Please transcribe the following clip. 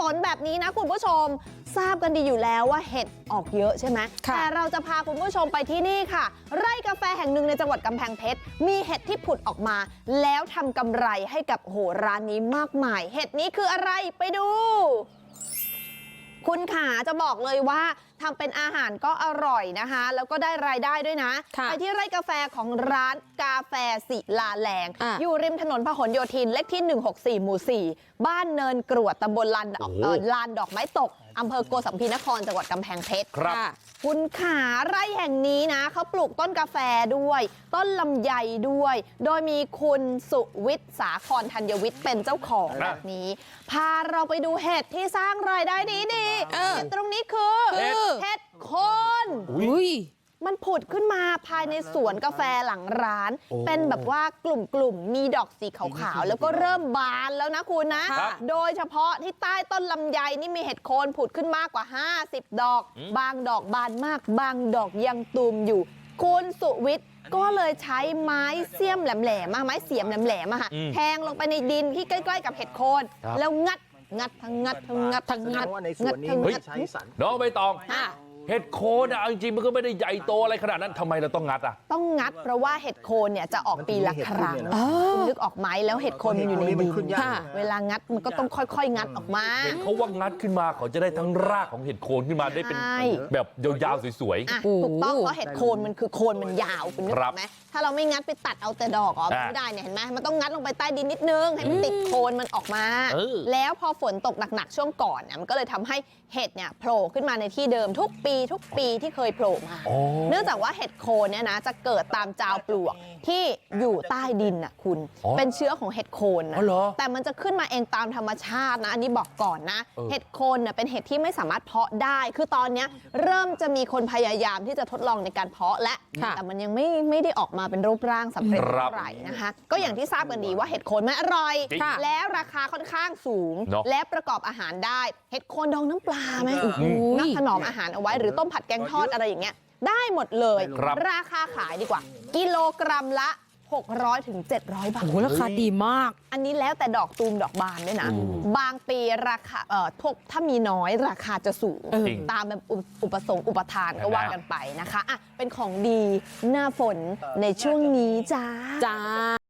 ฝนแบบนี้นะคุณผู้ชม ทราบกันดีอยู่แล้วว่าเห็ดออกเยอะใช่ไหมค่ะแต่เราจะพาคุณผู้ชมไปที่นี่ค่ะ ไร่กาแฟแห่งหนึ่งในจังหวัดกำแพงเพชรมีเห็ดที่ผุดออกมา แล้วทำกำไรให้กับโอ้โหร้านนี้มากมาย เห็ดนี้คืออะไรไปดู คุณขาจะบอกเลยว่า ทำเป็นอาหารก็อร่อยนะคะแล้วก็ได้รายได้ด้วยนะค่ะไปที่ไร่กาแฟของร้านกาแฟศิลาแรงอะอยู่ริมถนนพหลโยธินเลขที่ 164 หมู่ 4 บ้านเนินกรวดตำบลลานดอกโอ้โหเอ่อลานดอกไม้ตกอำเภอโกสัมพีนครจังหวัดกำแพงเพชรครับค่ะคุณขาไร่แห่งนี้นะเขาปลูกต้นกาแฟด้วยต้นลำไยด้วยโดยมีคุณสุวิทย์สาครธัญวิทย์เป็นเจ้าของครับแบบนี้ พาเราไปดูเห็ดที่สร้างรายได้ดีดีๆเออเห็ดตรงนี้คือคือเห็ดโคนอุ้ย มันผุดขึ้นมาภายในสวนกาแฟหลังร้านโอ้เป็นแบบว่ากลุ่มๆมีดอกสีขาวๆแล้วก็เริ่มบานแล้วนะคุณนะครับโดยเฉพาะที่ใต้ต้นลำไยนี่มีเห็ดโคนผุดขึ้นมากกว่า 50 ดอก บางดอกบานมาก บางดอกยังตูมอยู่ คุณสุวิทย์ก็เลยใช้ไม้เสียมแหลมๆมาไม้เสียมแหลมๆอะค่ะอืมแทงลงไปในดินที่ใกล้ ๆ กับเห็ดโคนครับแล้วงัดงัดทั้งงัดทั้งงัดทั้งแสดงัดงว่าในสวนนี้ทั้งไม่งัดใช้สันน้องใบตองค่ะ เห็ดโคนอะเอาจริงๆมันก็ไม่ได้ใหญ่โตอะไรขนาดนั้นทำไมเราต้องงัดอะต้องงัดเพราะว่าเห็ดโคนเนี่ยจะออกปีละครั้งมันถึงมีเห็ดขึ้นเนี่ยนะคุณนึกออกไหมแล้วเห็ดโคนมันอยู่ในเห็ดโคนนี่มัดินขึ้นนยากค่ะเวลางัดมันก็ต้องค่อยๆงัดออกมาเห็นเขาว่างัดขึ้นมาเขาจะได้ทั้งรากของเห็ดโคนขึ้นมาได้เป็นใช่แบบยาวๆสวยอะโอ้โหถูกต้องเพราะเห็ดโคนมันคือโคนมันยาวคุณนึกคอรัอบกไหมถ้าเราไม่งัดไปตัดเอาแต่ดอกออกอะไม่ได้เนี่ยเห็นไหมมันต้องงัดลงไปใต้ดินนิดนึงให้มันติดโคนมันออกมาเออแล้วพอฝนตกหนักๆช่วงก่อนเนี่ยมันก็เลยทำให้เห็ดเนี่ยโผล่ขึ้นมาในที่เดิมทุกปีทุกปีที่เคยโผล่มาๆอ๋อเนื่องจากว่าเห็ดโคนเนี่ยนะจะเกิดตามจาวปลวก ที่อยู่ใต้ดินน่ะคุณอ๋อเป็นเชื้อของเห็ดโคนนะอ๋อเหรอแต่มันจะขึ้นมาเองตามธรรมชาตินะอันนี้บอกก่อนนะเออเห็ดโคนเนี่ยเป็นเห็ดที่ไม่สามารถเพาะได้คือตอนเนี้ยเริ่มจะมีคนพยายามที่จะทดลองในการเพาะและค่ะแต่มันยังไม่ไม่ได้ออกมาเป็นรูปร่างสำเร็จครับเท่าไหร่นะคะก็อย่างที่ทราบกันดีว่าเห็ดโคนมันอร่อยจริงแล้วราคาค่อนข้างสูงเนอะและประกอบอาหารได้เห็ดโคนดองน้ำปลาไหมอืมนักถนอมอาหารเอาไว้หรือต้มผัดแกงทอดอะไรอย่างเงี้ย ได้หมดเลยครับราคาขายดีกว่ากิโลกรัมละ600ถึง700บาทโอ้โหราคาดีมากอันนี้แล้วแต่ดอกตูมดอกบานด้วยนะอืมบางปีราคาเอ่อพวกถ้ามีน้อยราคาจะสูงเออจริงตามแบบอุอุปสงค์อุปทานก็เห็นไหมว่ากันไปนะคะอะเป็นของดีหน้าฝนในช่วงนี้จ้าจ้า